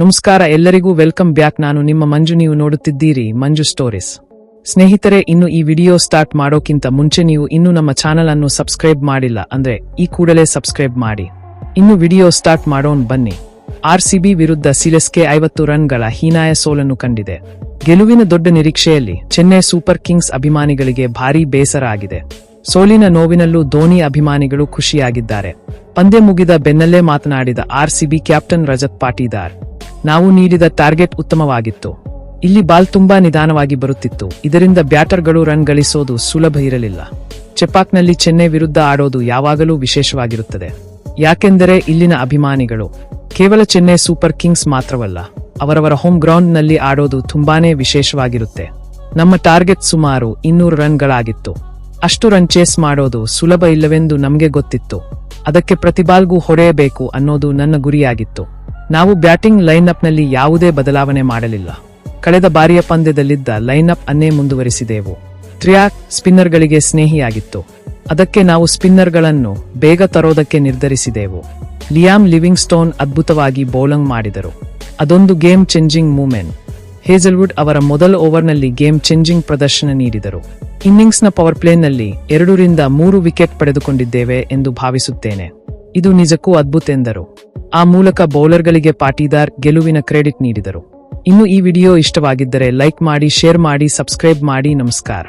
ನಮಸ್ಕಾರ, ಎಲ್ಲರಿಗೂ welcome back. ನಾನು ನಿಮ್ಮ ಮಂಜು, ನೀವು ನೋಡುತ್ತಿದ್ದೀರಿ ಮಂಜು ಸ್ಟೋರೀಸ್. ಸ್ನೇಹಿತರೆ, ಇನ್ನು ಈ ವಿಡಿಯೋ ಸ್ಟಾರ್ಟ್ ಮಾಡೋಕ್ಕಿಂತ ಮುಂಚೆ ನೀವು ಇನ್ನೂ ನಮ್ಮ ಚಾನಲ್ ಅನ್ನು ಸಬ್ಸ್ಕ್ರೈಬ್ ಮಾಡಿಲ್ಲ ಅಂದ್ರೆ ಈ ಕೂಡಲೇ ಸಬ್ಸ್ಕ್ರೈಬ್ ಮಾಡಿ. ಇನ್ನು ವಿಡಿಯೋ ಸ್ಟಾರ್ಟ್ ಮಾಡೋನ್ ಬನ್ನಿ. ಆರ್ಸಿಬಿ ವಿರುದ್ಧ ಸಿಲೆಸ್ಕೆ ಐವತ್ತು ರನ್ಗಳ ಹೀನಾಯ ಸೋಲನ್ನು ಕಂಡಿದೆ. ಗೆಲುವಿನ ದೊಡ್ಡ ನಿರೀಕ್ಷೆಯಲ್ಲಿ ಚೆನ್ನೈ ಸೂಪರ್ ಕಿಂಗ್ಸ್ ಅಭಿಮಾನಿಗಳಿಗೆ ಭಾರೀ ಬೇಸರ ಆಗಿದೆ. ಸೋಲಿನ ನೋವಿನಲ್ಲೂ ಧೋನಿ ಅಭಿಮಾನಿಗಳು ಖುಷಿಯಾಗಿದ್ದಾರೆ. ಪಂದ್ಯ ಮುಗಿದ ಬೆನ್ನಲ್ಲೇ ಮಾತನಾಡಿದ ಆರ್ಸಿಬಿ ಕ್ಯಾಪ್ಟನ್ ರಜತ್ ಪಾಟೀದಾರ್ ನಾವು ನೀಡಿದ ಟಾರ್ಗೆಟ್ ಉತ್ತಮವಾಗಿತ್ತು. ಇಲ್ಲಿ ಬಾಲ್ ತುಂಬಾ ನಿಧಾನವಾಗಿ ಬರುತ್ತಿತ್ತು. ಇದರಿಂದ ಬ್ಯಾಟರ್ಗಳು ರನ್ ಗಳಿಸೋದು ಸುಲಭ ಇರಲಿಲ್ಲ. ಚೆಪಾಕ್ನಲ್ಲಿ ಚೆನ್ನೈ ವಿರುದ್ಧ ಆಡೋದು ಯಾವಾಗಲೂ ವಿಶೇಷವಾಗಿರುತ್ತದೆ. ಯಾಕೆಂದರೆ ಇಲ್ಲಿನ ಅಭಿಮಾನಿಗಳು, ಕೇವಲ ಚೆನ್ನೈ ಸೂಪರ್ ಕಿಂಗ್ಸ್ ಮಾತ್ರವಲ್ಲ, ಅವರವರ ಹೋಮ್ ಗ್ರೌಂಡ್ನಲ್ಲಿ ಆಡೋದು ತುಂಬಾನೇ ವಿಶೇಷವಾಗಿರುತ್ತೆ. ನಮ್ಮ ಟಾರ್ಗೆಟ್ ಸುಮಾರು ಇನ್ನೂರು ರನ್ಗಳಾಗಿತ್ತು. ಅಷ್ಟು ರನ್ ಚೇಸ್ ಮಾಡೋದು ಸುಲಭ ಇಲ್ಲವೆಂದು ನಮಗೆ ಗೊತ್ತಿತ್ತು. ಅದಕ್ಕೆ ಪ್ರತಿಬಾಲ್ಗೂ ಹೊಡೆಯಬೇಕು ಅನ್ನೋದು ನನ್ನ ಗುರಿಯಾಗಿತ್ತು. ನಾವು ಬ್ಯಾಟಿಂಗ್ ಲೈನ್ಅಪ್ನಲ್ಲಿ ಯಾವುದೇ ಬದಲಾವಣೆ ಮಾಡಲಿಲ್ಲ. ಕಳೆದ ಬಾರಿಯ ಪಂದ್ಯದಲ್ಲಿದ್ದ ಲೈನ್ಅಪ್ ಅನ್ನೇ ಮುಂದುವರಿಸಿದೆವು. ಟ್ರಿಯಾಕ್ ಸ್ಪಿನ್ನರ್ಗಳಿಗೆ ಸ್ನೇಹಿಯಾಗಿತ್ತು. ಅದಕ್ಕೆ ನಾವು ಸ್ಪಿನ್ನರ್ಗಳನ್ನು ಬೇಗ ತರೋದಕ್ಕೆ ನಿರ್ಧರಿಸಿದೆವು. ಲಿಯಾಮ್ ಲಿವಿಂಗ್ ಸ್ಟೋನ್ ಅದ್ಭುತವಾಗಿ ಬೌಲಿಂಗ್ ಮಾಡಿದರು. ಅದೊಂದು ಗೇಮ್ ಚೇಂಜಿಂಗ್ ಮೂಮೆಂಟ್. ಹೇಜಲ್ವುಡ್ ಅವರ ಮೊದಲ ಓವರ್ನಲ್ಲಿ ಗೇಮ್ ಚೇಂಜಿಂಗ್ ಪ್ರದರ್ಶನ ನೀಡಿದರು. ಇನ್ನಿಂಗ್ಸ್ನ ಪವರ್ ಪ್ಲೇನಲ್ಲಿ ಎರಡರಿಂದ ಮೂರು ವಿಕೆಟ್ ಪಡೆದುಕೊಂಡಿದ್ದೇವೆ ಎಂದು ಭಾವಿಸುತ್ತೇನೆ. ಇದು ನಿಜಕ್ಕೂ ಅದ್ಭುತ ಎಂದರು. ಆ ಮೂಲಕ ಬೌಲರ್ಗಳಿಗೆ ಪಾಟೀದಾರ್ ಗೆಲುವಿನ ಕ್ರೆಡಿಟ್ ನೀಡಿದರು. ಇನ್ನು ಈ ವಿಡಿಯೋ ಇಷ್ಟವಾಗಿದ್ದರೆ ಲೈಕ್ ಮಾಡಿ, ಶೇರ್ ಮಾಡಿ, ಸಬ್ಸ್ಕ್ರೈಬ್ ಮಾಡಿ. ನಮಸ್ಕಾರ.